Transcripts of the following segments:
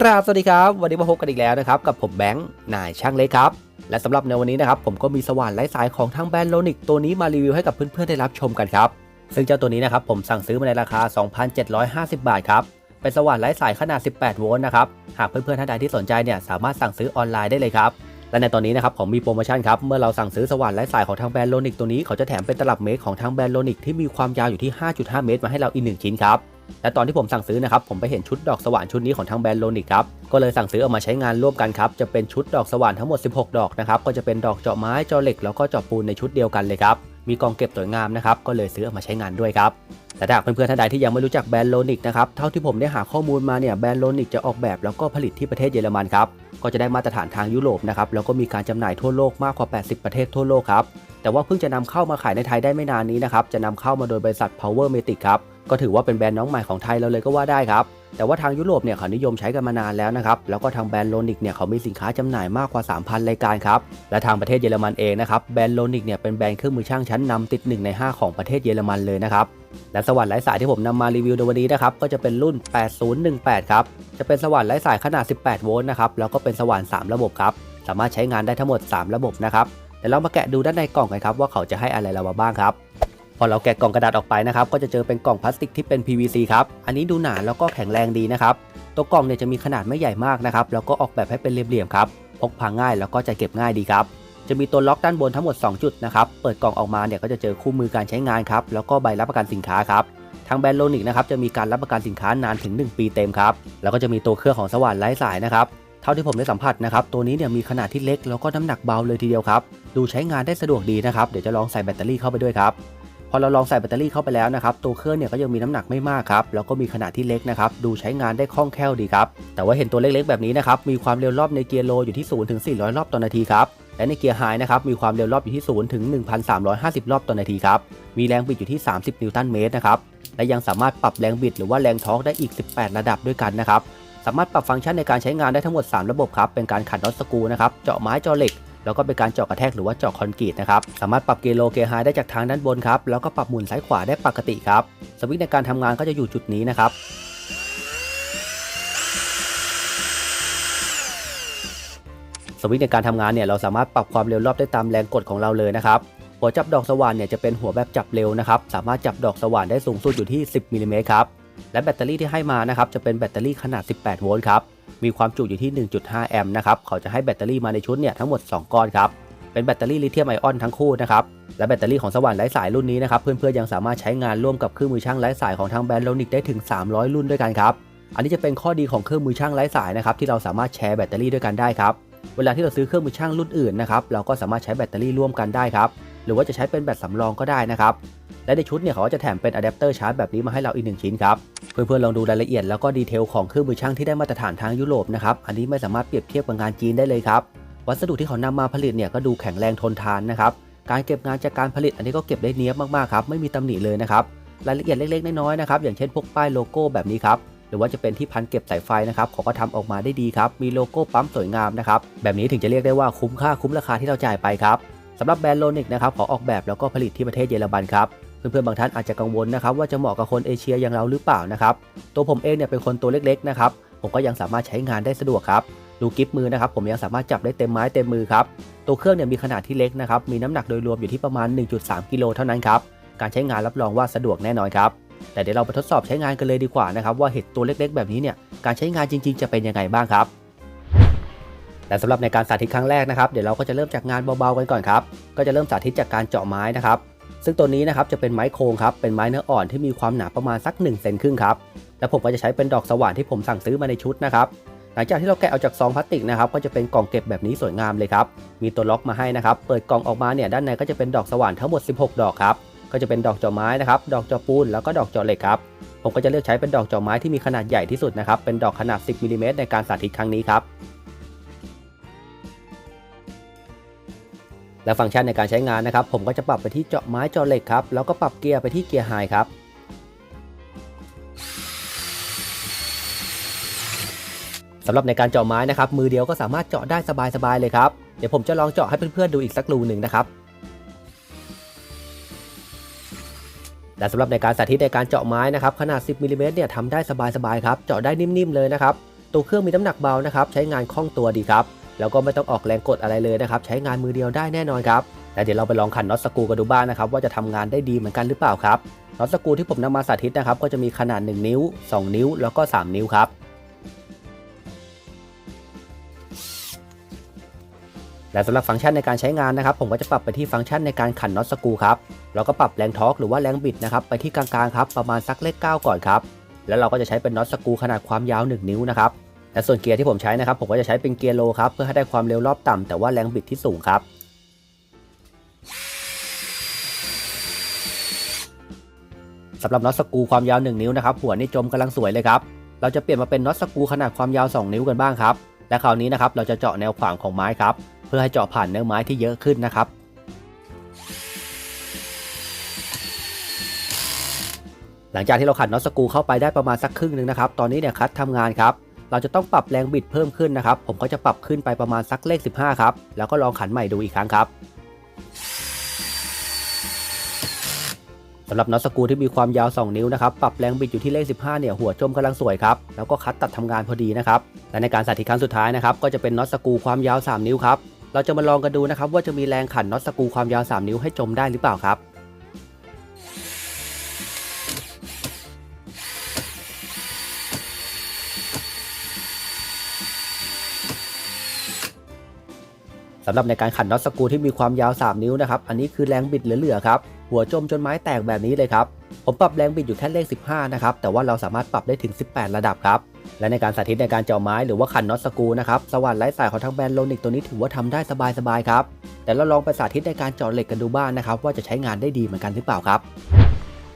กราบสวัสดีครับวันนี้มาพบกันอีกแล้วนะครับกับผมแบงค์นายช่างเล็กครับ และสำหรับในวันนี้นะครับผมก็มีสว่านไร้สายของทางแบรนด์โลนิกตัวนี้มารีวิวให้กับเพื่อนๆได้รับชมกันครับซึ่งเจ้าตัวนี้นะครับผมสั่งซื้อมาในราคา 2,750 บาทครับเป็นสว่านไร้สายขนาด 18 โวลต์นะครับหากเพื่อนๆท่านใดที่สนใจเนี่ยสามารถสั่งซื้อออนไลน์ได้เลยครับและในตอนนี้นะครับผมมีโปรโมชั่นครับเมื่อเราสั่งซื้อสว่านไร้สายของทางแบรนด์โลนิกตัวนี้เขาจะแถมเป็นตลับเมตรของทางแบรนด์โลนิกที่มีความยาวอยู่ที่ 5.5 เมตร มาให้เราอีกหนึ่งชิ้นครับ และตอนที่ผมสั่งซื้อนะครับผมไปเห็นชุดดอกสว่านชุดนี้ของทางแบรนด์โลนิกครับก็เลยสั่งซื้อเอามาใช้งานร่วมกันครับจะเป็นชุดดอกสว่านทั้งหมด 16 ดอกนะครับก็จะเป็นดอกเจาะไม้เจาะเหล็กแล้วก็เจาะปูนในชุดเดียวกันเลยครับมีกองเก็บสวยงามนะครับก็เลยซื้อเอามาใช้งานด้วยครับแต่ถ้าเพื่อนๆท่านใดที่ยังไม่รู้จักแบรนด์โลนิกนะครับเท่าที่ผมได้หาข้อมูลมาเนี่ยแบรนด์โลนิกจะออกแบบแล้วก็ผลิตที่ประเทศเยอรมันครับก็จะได้มาตรฐานทางยุโรปนะครับแล้วก็มีการจำหน่ายทั่วโลกมากกว่า 80 ประเทศทั่วโลกครับแต่ว่าเพิ่งจะนำเข้ามาขายในไทยได้ไม่นานนี้นะครับจะนำเข้ามาโดยบริษัท Power Matic ครับ ก็ถือว่าเป็นแบรนด์น้องใหม่ของไทยเราเลยก็ว่าได้ครับ แต่ว่าทางยุโรปเนี่ยเขานิยมใช้กันมานานแล้วนะครับ แล้วก็ทางแบรนด์โลนิกเนี่ยเขามีสินค้าจำหน่ายมากกว่า 3,000 รายการครับ และทางประเทศเยอรมันเองนะครับ แบรนด์โลนิกเนี่ยเป็นแบรนด์เครื่องมือช่างชั้นนำติด 1 ใน 5 ของประเทศเยอรมันเลยนะครับและสว่านไร้สายที่ผมนำมารีวิวในวันนี้นะครับก็จะเป็นรุ่น 8018 ครับ จะเป็นสว่านไร้สายขนาด 18 โวลต์นะครับ แล้วก็เป็นสว่าน 3 ระบบครับ สามารถใช้งานได้ทั้งหมด 3 ระบบนะครับ เดี๋ยวเรามาแกะดูด้านในกล่องกันครับว่าเขาจะให้อะไรเรามาบ้างครับ พอเราแกะกล่องกระดาษออกไปนะครับก็จะเจอเป็นกล่องพลาสติกที่เป็น PVC ครับอันนี้ดูหนาแล้วก็แข็งแรงดีนะครับตัวกล่องเนี่ยจะมีขนาดไม่ใหญ่มากนะครับแล้วก็ออกแบบให้เป็นเหลี่ยมๆครับพกพาง่ายแล้วก็จะเก็บง่ายดีครับจะมีตัวล็อกด้านบนทั้งหมด 2 จุดนะครับเปิดกล่องออกมาเนี่ยก็จะเจอคู่มือการใช้งานครับแล้วก็ใบรับประกันสินค้าครับทางแบรนด์โลนิกนะครับจะมีการรับประกันสินค้านานถึง 1 ปีเต็มครับแล้วก็จะมีตัวเครื่องของสว่านไร้สายนะครับเท่าที่ผมได้สัมผัสนะครับตัวนี้เนี่ยมีขนาดที่เล็กแล้วก็น้ำหนักเบาเลยทีเดียวครับดูใช้งานได้สะดวกดีนะครับเดี๋ยวจะลองใส่แบตเตอรี่เข้าไปด้วยครับ อเราลองใส่แบตเตอรี่เข้าไปแล้วนะครับตัวเครื่องเนี่ยก็ยังมีน้ำหนักไม่มากครับแล้วก็มีขนาดที่เล็กนะครับดูใช้งานได้คล่องแคล่วดีครับแต่ว่าเห็นตัวเล็กๆแบบนี้นะครับมีความเร็วรอบในเกียร์โลอยู่ที่0ถึง400 รอบต่อนาทีครับและในเกียร์ไฮนะครับมีความเร็วรอบอยู่ที่0ถึง1,350 รอบต่อนาทีครับมีแรงบิดอยู่ที่ 30 นิวตันเมตรนะครับและยังสามารถปรับแรงบิดหรือว่าแรงทอร์กได้อีก 18 ระดับด้วยกันนะครับสามารถปรับฟังก์ชันในการใช้งานได้ทั้งหมด 3 ระบบครับเป็นการขันน็อตสกูนะครับเจาะไม้เจาะเหล็ก แล้วก็เป็นการเจาะกระแทกหรือว่าเจาะคอนกรีตนะครับ สามารถปรับเกยร์โลเกียร์ไฮได้จากทางด้านบนครับ แล้วก็ปรับหมุนซ้ายขวาได้ปกติครับ สวิตช์ในการทำงานก็จะอยู่จุดนี้นะครับสวิตช์ในการทำงานเนี่ยเราสามารถปรับความเร็วรอบได้ตามแรงกดของเราเลยนะครับหัวจับดอกสว่านเนี่ยจะเป็นหัวแบบจับเร็วนะครับ สามารถจับดอกสว่านได้สูงสุดอยู่ที่ 10มิลลิเมตรครับ และแบตเตอรี่ที่ให้มานะครับจะเป็นแบตเตอรี่ขนาด 18 โวลต์ครับ มีความจุอยู่ที่ 1.5 แอมป์นะครับเขาจะให้แบตเตอรี่มาในชุดเนี่ยทั้งหมด 2 ก้อนครับ เป็นแบตเตอรี่ลิเธียมไอออนทั้งคู่นะครับ และแบตเตอรี่ของสว่านไร้สายรุ่นนี้นะครับ เพื่อนๆยังสามารถใช้งานร่วมกับเครื่องมือช่างไร้สายของทางแบรนด์โลนิกได้ถึง 300 รุ่นด้วยกันครับ อันนี้จะเป็นข้อดีของเครื่องมือช่างไร้สายนะครับที่เราสามารถแชร์แบตเตอรี่ด้วยกันได้ครับ เวลาที่เราซื้อเครื่องมือช่างรุ่นอื่นนะครับเราก็สามารถใช้แบตเตอรี่ร่วมกันได้ครับ หรือว่าจะใช้เป็นแบตสำรองก็ได้นะครับ และในชุดเนี่ยเขาก็จะแถมเป็นอะแดปเตอร์ชาร์จแบบนี้มาให้เราอีกหนึ่งชิ้นครับ เพื่อนๆลองดูรายละเอียดแล้วก็ดีเทลของเครื่องมือช่างที่ได้มาตรฐานทางยุโรปนะครับ อันนี้ไม่สามารถเปรียบเทียบกับงานจีนได้เลยครับ วัสดุที่เขานำมาผลิตเนี่ยก็ดูแข็งแรงทนทานนะครับ การเก็บงานจากการผลิตอันนี้ก็เก็บได้เนี้ยบมากๆครับ ไม่มีตำหนิเลยนะครับ รายละเอียดเล็กๆน้อยๆนะครับ อย่างเช่นพวกป้ายโลโก้แบบนี้ครับหรือว่าจะเป็นที่พันเก็บสายไฟนะครับเขาก็ทำออกมาได้ดีครับ มีโลโก้ปั๊มสวยงามนะครับ แบบนี้ถึงจะเรียกได้ว่าคุ้มค่าคุ้มราคาที่เราจ่ายไปครับ สำหรับแบรนด์โลนิกนะครับขาออกแบบแล้วก็ผลิตที่ประเทศเยอรมันครับเพื่อนๆบางท่านอาจจะกังวลนะครับว่าจะเหมาะกับคนเอเชียอย่างเราหรือเปล่านะครับตัวผมเองเนี่ยเป็นคนตัวเล็กๆนะครับผมก็ยังสามารถใช้งานได้สะดวกครับดูกิฟมือนะครับผมยังสามารถจับได้เต็มไม้เต็มมือครับตัวเครื่องเนี่ยมีขนาดที่เล็กนะครับมีน้ำหนักโดยรวมอยู่ที่ประมาณ 1.3 กิโลเท่านั้นครับการใช้งานรับรองว่าสะดวกแน่นอนครับแต่เดี๋ยวเราไปทดสอบใช้งานกันเลยดีกว่านะครับว่าเห็ดตัวเล็กๆ แบบนี้เนี่ยการใช้งานจริง ๆ จะเป็นยังไงบ้างครับ และสำหรับในการสาธิตครั้งแรกนะครับ เดี๋ยวเราก็จะเริ่มจากงานเบาๆกันก่อนครับ ก็จะเริ่มสาธิตจากการเจาะไม้นะครับ ซึ่งตัวนี้นะครับจะเป็นไม้โครงครับ เป็นไม้เนื้ออ่อนที่มีความหนาประมาณสัก1เซนครึ่งครับ และผมก็จะใช้เป็นดอกสว่านที่ผมสั่งซื้อมาในชุดนะครับ หลังจากที่เราแกะออกจากซองพลาสติกนะครับ ก็จะเป็นกล่องเก็บแบบนี้สวยงามเลยครับ มีตัวล็อกมาให้นะครับ เปิดกล่องออกมาเนี่ยด้านในก็จะเป็นดอกสว่านทั้งหมด 16 ดอกครับ ก็จะเป็นดอกเจาะไม้นะครับ ดอกเจาะปูนแล้วก็ดอกเจาะเหล็กครับ ผมก็จะเลือกใช้เป็นดอกจาะไม้ที่มีขนาดใหญ่ที่สุดนะครับ เป็นดอกขนาด 10มิลลิเมตรในการสาธิตครั้งนี้ครับ และฟังก์ชันในการใช้งานนะครับ ผมก็จะปรับไปที่เจาะไม้เจาะเหล็กครับ แล้วก็ปรับเกียร์ไปที่เกียร์ไฮครับสำหรับในการเจาะไม้นะครับ มือเดียวก็สามารถเจาะได้สบายๆเลยครับ เดี๋ยวผมจะลองเจาะให้เพื่อนๆดูอีกสักรูหนึ่งนะครับ และสำหรับในการสาธิตในการเจาะไม้นะครับขนาด 10มิลลิเมตรเนี่ยทำได้สบายๆครับ เจาะได้นิ่มๆเลยนะครับ ตัวเครื่องมีน้ำหนักเบานะครับ ใช้งานคล่องตัวดีครับ แล้วก็ไม่ต้องออกแรงกดอะไรเลยนะครับ ใช้งานมือเดียวได้แน่นอนครับและเดี๋ยวเราไปลองขันน็อตสกูกันดูบ้างนะครับว่าจะทำงานได้ดีเหมือนกันหรือเปล่าครับน็อตสกูที่ผมนำมาสาธิตนะครับ ก็จะมีขนาด 1 นิ้ว 2 นิ้ว แล้วก็ 3 นิ้วครับและสำหรับฟังก์ชันในการใช้งานนะครับ ผมก็จะปรับไปที่ฟังก์ชันในการขันน็อตสกูครับแล้วก็ปรับแรงทอร์กหรือว่าแรงบิดนะครับไปที่กลางๆครับประมาณสักเลข9ก่อนครับแล้วเราก็จะใช้เป็นน็อตสกูขนาดความยาว 1 นิ้วนะครับ และส่วนเกียร์ที่ผมใช้นะครับ ผมก็จะใช้เป็นเกียร์โลครับ เพื่อให้ได้ความเร็วรอบต่ำแต่ว่าแรงบิดที่สูงครับ สำหรับน็อตสกูความยาว 1 นิ้วนะครับ หัวนี่จมกำลังสวยเลยครับ เราจะเปลี่ยนมาเป็นน็อตสกูขนาดความยาว 2 นิ้วกันบ้างครับ และคราวนี้นะครับ เราจะเจาะแนวขวางของไม้ครับ เพื่อให้เจาะผ่านเนื้อไม้ที่เยอะขึ้นนะครับหลังจากที่เราขัดน็อตสกูเข้าไปได้ประมาณสักครึ่งหนึ่งนะครับ ตอนนี้เนี่ยคัดทำงานครับ เราจะต้องปรับแรงบิดเพิ่มขึ้นนะครับ ผมก็จะปรับขึ้นไปประมาณสักเลข 15 ครับ แล้วก็ลองขันใหม่ดูอีกครั้งครับสำหรับน็อตสกูที่มีความยาว 2 นิ้วนะครับ ปรับแรงบิดอยู่ที่เลข 15 เนี่ย หัวจมกำลังสวยครับ แล้วก็คัดตัดทำงานพอดีนะครับ และในการสาธิตครั้งสุดท้ายนะครับ ก็จะเป็นน็อตสกูความยาว 3 นิ้วครับ เราจะมาลองกันดูนะครับว่าจะมีแรงขันน็อตสกูความยาว 3 นิ้วให้จมได้หรือเปล่าครับ สำหรับในการขันน็อตสกูที่มีความยาว 3 นิ้วนะครับ อันนี้คือแรงบิดเหลือๆครับ หัวจมจนไม้แตกแบบนี้เลยครับ ผมปรับแรงบิดอยู่แค่เลข 15 นะครับ แต่ว่าเราสามารถปรับได้ถึง 18 ระดับครับ และในการสาธิตในการเจาะไม้หรือว่าขันน็อตสกูนะครับ สว่านไร้สายของทางแบรนด์โลนิกตัวนี้ถือว่าทำได้สบายๆครับ แต่เราลองไปสาธิตในการเจาะเหล็กกันดูบ้างนะครับ ว่าจะใช้งานได้ดีเหมือนกันหรือเปล่าครับ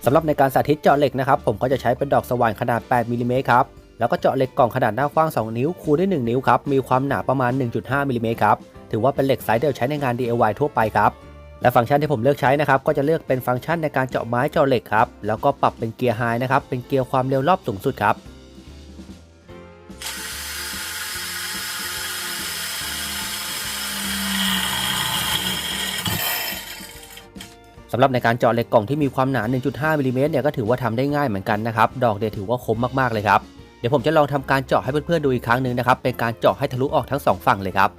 สำหรับในการสาธิตเจาะเหล็กนะครับ ผมก็จะใช้เป็นดอกสว่านขนาด 8มิลลิเมตรครับ แล้วก็เจาะเหล็กกล่องขนาดหน้ากว้าง 2 นิ้วคูณด้วย1นิ้วครับ มีความหนาประมาณ 1.5มิลลิเมตรครับ ถือว่าเป็นเหล็กไซส์เดียวใช้ในงาน DIY ทั่วไปครับ และฟังก์ชันที่ผมเลือกใช้นะครับ ก็จะเลือกเป็นฟังก์ชันในการเจาะไม้เจาะเหล็กครับ แล้วก็ปรับเป็นเกียร์ไฮนะครับ เป็นเกียร์ความเร็วรอบสูงสุดครับสำหรับในการเจาะเหล็กกล่องที่มีความหนา 1.5มิลลิเมตรเนี่ยก็ถือว่าทำได้ง่ายเหมือนกันนะครับ ดอกเดียถือว่าคมมากๆเลยครับ เดี๋ยวผมจะลองทำการเจาะให้เพื่อนๆดูอีกครั้งหนึ่งนะครับ เป็นการเจาะให้ทะลุออกทั้งสองฝั่งเลยครับ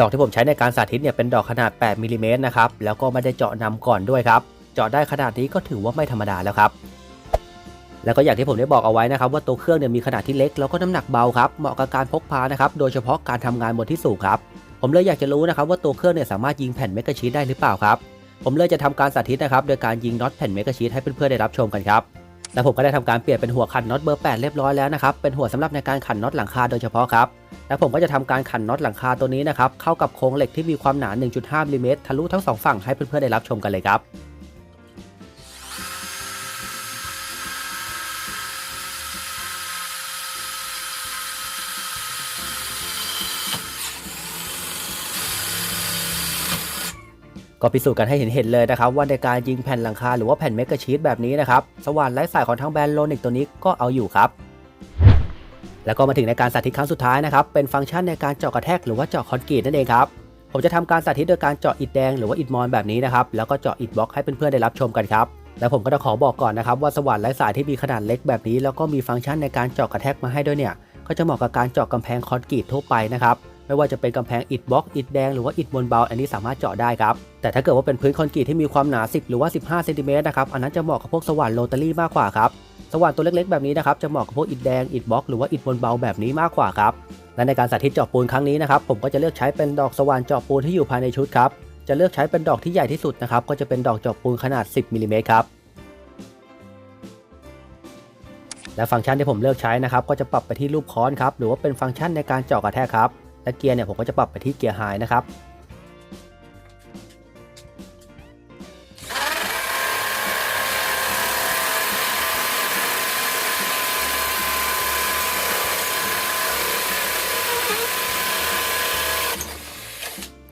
ดอกที่ผมใช้ในการสาธิตเนี่ยเป็นดอกขนาด 8มิลลิเมตรนะครับ แล้วก็ไม่ได้เจาะนำก่อนด้วยครับ เจาะได้ขนาดนี้ก็ถือว่าไม่ธรรมดาแล้วครับ แล้วก็อย่างที่ผมได้บอกเอาไว้นะครับ ว่าตัวเครื่องเนี่ยมีขนาดที่เล็กแล้วก็น้ำหนักเบาครับ เหมาะกับการพกพานะครับ โดยเฉพาะการทำงานบนที่สูงครับ ผมเลยอยากจะรู้นะครับว่าตัวเครื่องเนี่ยสามารถยิงแผ่นเมกะชีตได้หรือเปล่าครับ ผมเลยจะทำการสาธิตนะครับ โดยการยิงน็อตแผ่นเมกะชีตให้เพื่อนๆได้รับชมกันครับ และผมก็ได้ทำการเปลี่ยนเป็นหัวขันน็อตเบอร์ 8 เรียบร้อยแล้วนะครับ เป็นหัวสำหรับในการขันน็อตหลังคาโดยเฉพาะครับ และผมก็จะทำการขันน็อตหลังคาตัวนี้นะครับเข้ากับโครงเหล็กที่มีความหนา 1.5มิลลิเมตรทะลุทั้งสองฝั่งให้เพื่อนๆได้รับชมกันเลยครับ ก็พิสูจน์กันให้เห็นเห็นเลยนะครับว่าในการยิงแผ่นหลังคาหรือว่าแผ่นเมกะชีตแบบนี้นะครับสว่านไร้สายของทั้งแบรนด์โลนิกตัวนี้ก็เอาอยู่ครับแล้วก็มาถึงในการสาธิตครั้งสุดท้ายนะครับเป็นฟังก์ชันในการเจาะกระแทกหรือว่าเจาะคอนกรีตนั่นเองครับผมจะทำการสาธิตโดยการเจาะอิฐแดงหรือว่าอิฐมอนแบบนี้นะครับแล้วก็เจาะอิฐบล็อกให้เพื่อนๆได้รับชมกันครับแล้วผมก็จะขอบอกก่อนนะครับว่าสว่านไร้สายที่มีขนาดเล็กแบบนี้ แล้วก็มีฟังก์ชันในการเจาะกระแทกมาให้ด้วยเนี่ยก็จะเหมาะกับการเจาะกำแพงคอนกรีตทั่วไปนะครับ ไม่ว่าจะเป็นกำแพงอิฐบล็อกอิฐแดงหรือว่าอิฐมวลเบาอันนี้สามารถเจาะได้ครับ แต่ถ้าเกิดว่าเป็นพื้นคอนกรีตที่มีความหนา 10 หรือว่า 15เซนติเมตรนะครับ อันนั้นจะเหมาะกับพวกสว่านโรตารี่มากกว่าครับ สว่านตัวเล็กๆ แบบนี้นะครับ จะเหมาะกับพวกอิฐแดง อิฐบล็อกหรือว่าอิฐมวลเบาแบบนี้มากกว่าครับ และในการสาธิตเจาะปูนครั้งนี้นะครับ ผมก็จะเลือกใช้เป็นดอกสว่านเจาะปูนที่อยู่ภายในชุดครับ จะเลือกใช้เป็นดอกที่ใหญ่ที่สุดนะครับ ก็จะเป็นดอกเจาะปูนขนาด 10มิลลิเมตรครับและฟังก์ชันที่ผมเลือกใช้นะครับก็จะปรับไปที่รูปค้อนครับหรือว่าเป็นฟังก์ชันในการเจาะกระแทกครับ และเกียร์เนี่ยผมก็จะปรับไปที่เกียร์ไฮนะครับ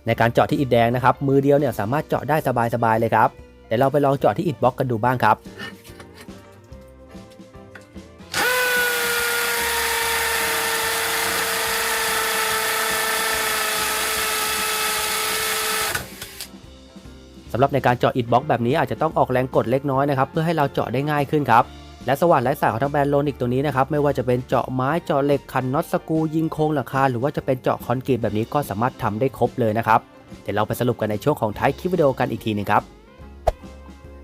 ในการเจาะที่อิฐแดงนะครับ มือเดียวเนี่ยสามารถเจาะได้สบายๆเลยครับเดี๋ยวเราไปลองเจาะที่อิฐบล็อกกันดูบ้างครับ สำหรับในการเจาะอิฐบล็อกแบบนี้อาจจะต้องออกแรงกดเล็กน้อยนะครับเพื่อให้เราเจาะได้ง่ายขึ้นครับและสว่านไร้สายของทางแบรนด์โลนิกตัวนี้นะครับไม่ว่าจะเป็นเจาะไม้เจาะเหล็กขันน็อตสกูยิงโครงหลังคาหรือว่าจะเป็นเจาะคอนกรีตแบบนี้ก็สามารถทำได้ครบเลยนะครับเดี๋ยวเราไปสรุปกันในช่วงของท้ายคลิปวิดีโอกันอีกทีหนึงครับ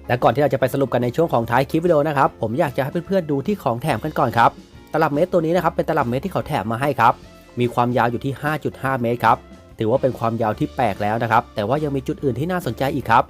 และก่อนที่เราจะไปสรุปกันในช่วงของท้ายคลิปวิดีโอนะครับผมอยากจะให้เพื่อนๆดูที่ของแถมกันก่อนครับตลับเมตรตัวนี้นะครับเป็นตลับเมตรที่เขาแถมมาให้ครับมีความยาวอยู่ที่ 5.5 เมตรครับ ถือว่าเป็นความยาวที่แปลกแล้วนะครับ แต่ว่ายังมีจุดอื่นที่น่าสนใจอีกครับ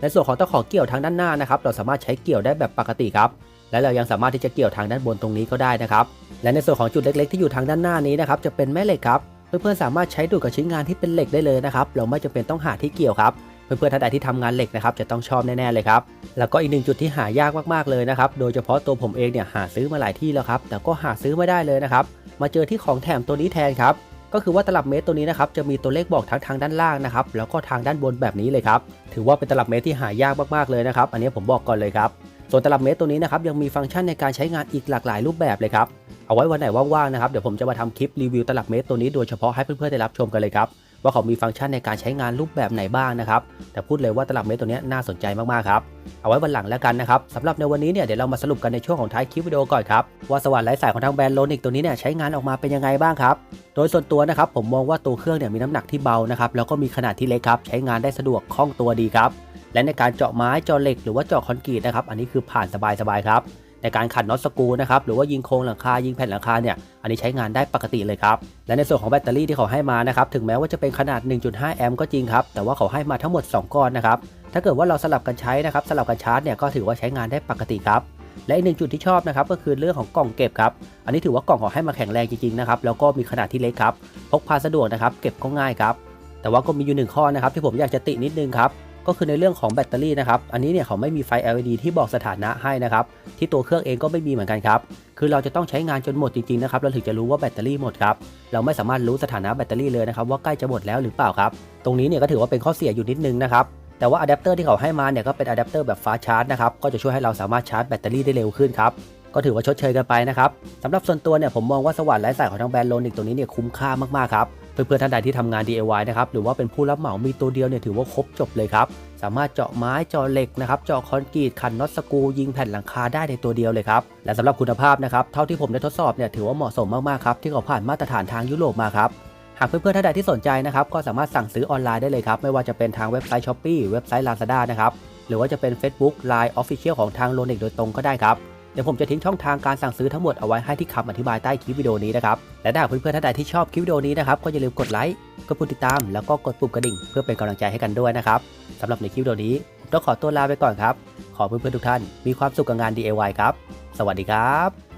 ในส่วนของตะขอเกี่ยวทางด้านหน้านะครับ เราสามารถใช้เกี่ยวได้แบบปกติครับ และเรายังสามารถที่จะเกี่ยวทางด้านบนตรงนี้ก็ได้นะครับ และในส่วนของจุดเล็กๆ ที่อยู่ทางด้านหน้านี้นะครับ จะเป็นแม่เหล็กครับ เพื่อนๆสามารถใช้ดูดกับชิ้นงานที่เป็นเหล็กได้เลยนะครับ เราไม่จำเป็นต้องหาที่เกี่ยวครับ เพื่อนๆท่านใดที่ทำงานเหล็กนะครับ จะต้องชอบแน่ๆเลยครับ แล้วก็อีกหนึ่งจุดที่หายากมากๆเลยนะครับ โดยเฉพาะตัวผมเองเนี่ยหาซื้อมาหลายที่แล้วครับ แต่ก็หาซื้อไม่ได้เลยนะครับ มาเจอที่ของแถมตัวนี้แทนครับ ก็คือว่าตลับเมตรตัวนี้นะครับจะมีตัวเลขบอกทั้งทางด้านล่างนะครับแล้วก็ทางด้านบนแบบนี้เลยครับถือว่าเป็นตลับเมตรที่หายากมากๆเลยนะครับ อันนี้ผมบอกก่อนเลยครับส่วนตลับเมตรตัวนี้นะครับยังมีฟังก์ชันในการใช้งานอีกหลากหลายรูปแบบเลยครับเอาไว้วันไหนว่างๆนะครับเดี๋ยวผมจะมาทำคลิปรีวิวตลับเมตรตัวนี้โดยเฉพาะให้เพื่อนๆได้รับชมกันเลยครับ ว่าเขามีฟังก์ชันในการใช้งานรูปแบบไหนบ้างนะครับ แต่พูดเลยว่าตลับเมตรตัวนี้น่าสนใจมากๆครับ เอาไว้วันหลังแล้วกันนะครับสำหรับในวันนี้เนี่ยเดี๋ยวเรามาสรุปกันในช่วงของท้ายคลิปวิดีโอก่อนครับ ว่าสว่านไร้สายของทางแบรนด์โลนิกตัวนี้เนี่ยใช้งานออกมาเป็นยังไงบ้างครับ โดยส่วนตัวนะครับผมมองว่าตัวเครื่องเนี่ยมีน้ำหนักที่เบานะครับแล้วก็มีขนาดที่เล็กครับใช้งานได้สะดวกคล่องตัวดีครับและในการเจาะไม้เจาะเหล็กหรือว่าเจาะคอนกรีตนะครับอันนี้คือผ่านสบายๆครับ ในการขัดน็อตสกูนะครับหรือว่ายิงโครงหลังคายิงแผ่นหลังคาเนี่ยอันนี้ใช้งานได้ปกติเลยครับและในส่วนของแบตเตอรี่ที่เขาให้มานะครับถึงแม้ว่าจะเป็นขนาด 1.5 แอมป์ก็จริงครับแต่ว่าเขาให้มาทั้งหมด 2 ก้อนนะครับถ้าเกิดว่าเราสลับกันใช้นะครับสลับกันชาร์จเนี่ยก็ถือว่าใช้งานได้ปกติครับและอีกหนึ่งจุดที่ชอบนะครับก็คือเรื่องของกล่องเก็บครับ อันนี้ถือว่ากล่องเขาให้มาแข็งแรงจริงๆนะครับแล้วก็มีขนาดที่เล็กครับพกพาสะดวกนะครับเก็บก็ง่ายครับแต่ว่าก็มีอยู่หนึ่งข้อนะครับที่ผมอยากจะตินิดนึงครับ ก็คือในเรื่องของแบตเตอรี่นะครับ อันนี้เนี่ยเขาไม่มีไฟ LED ที่บอกสถานะให้นะครับ ที่ตัวเครื่องเองก็ไม่มีเหมือนกันครับ คือเราจะต้องใช้งานจนหมดจริงๆนะครับ เราถึงจะรู้ว่าแบตเตอรี่หมดครับ เราไม่สามารถรู้สถานะแบตเตอรี่เลยนะครับว่าใกล้จะหมดแล้วหรือเปล่าครับ ตรงนี้เนี่ยก็ถือว่าเป็นข้อเสียอยู่นิดนึงนะครับ แต่ว่าอะแดปเตอร์ที่เขาให้มาเนี่ยก็เป็นอะแดปเตอร์แบบฟ้าชาร์จนะครับ ก็จะช่วยให้เราสามารถชาร์จแบตเตอรี่ได้เร็วขึ้นครับก็ถือว่าชดเชยกันไปนะครับสำหรับส่วนตัวเนี่ยผมมองว่าสว่านไร้สายของทางแบรนด์โลนิกตัวนี้เนี่ยคุ้มค่ามากๆครับ เพื่อนๆท่านใดที่ทำงาน DIY นะครับหรือว่าเป็นผู้รับเหมามีตัวเดียวเนี่ยถือว่าครบจบเลยครับสามารถเจาะไม้เจาะเหล็กนะครับเจาะคอนกรีตขันน็อตสกูยิงแผ่นหลังคาได้ในตัวเดียวเลยครับและสำหรับคุณภาพนะครับเท่าที่ผมได้ทดสอบเนี่ยถือว่าเหมาะสมมากๆครับที่เขาผ่านมาตรฐานทางยุโรปมาครับหากเพื่อนๆท่านใดที่สนใจนะครับก็สามารถสั่งซื้อออนไลน์ได้เลยครับไม่ว่าจะเป็นทางเว็บไซต์ Shopee เว็บไซต์ Lazada นะครับหรือว่าจะเป็น Facebook Line Official ของทางโลนิกโดยตรงก็ได้ครับ เดี๋ยวผมจะทิ้งช่องทางการสั่งซื้อทั้งหมดเอาไว้ให้ที่คำอธิบายใต้คลิปวิดีโอนี้นะครับ และถ้าเพื่อนๆท่านใดที่ชอบคลิปวิดีโอนี้นะครับก็อย่าลืมกดไลค์กดปุ่มติดตาม แล้วก็กดปุ่มกระดิ่ง เพื่อเป็นกำลังใจให้กันด้วยนะครับสำหรับในคลิปวิดีโอนี้ผมต้องขอตัวลาไปก่อนครับ ขอเพื่อนๆทุกท่านมีความสุขกับงาน DIY ครับ สวัสดีครับ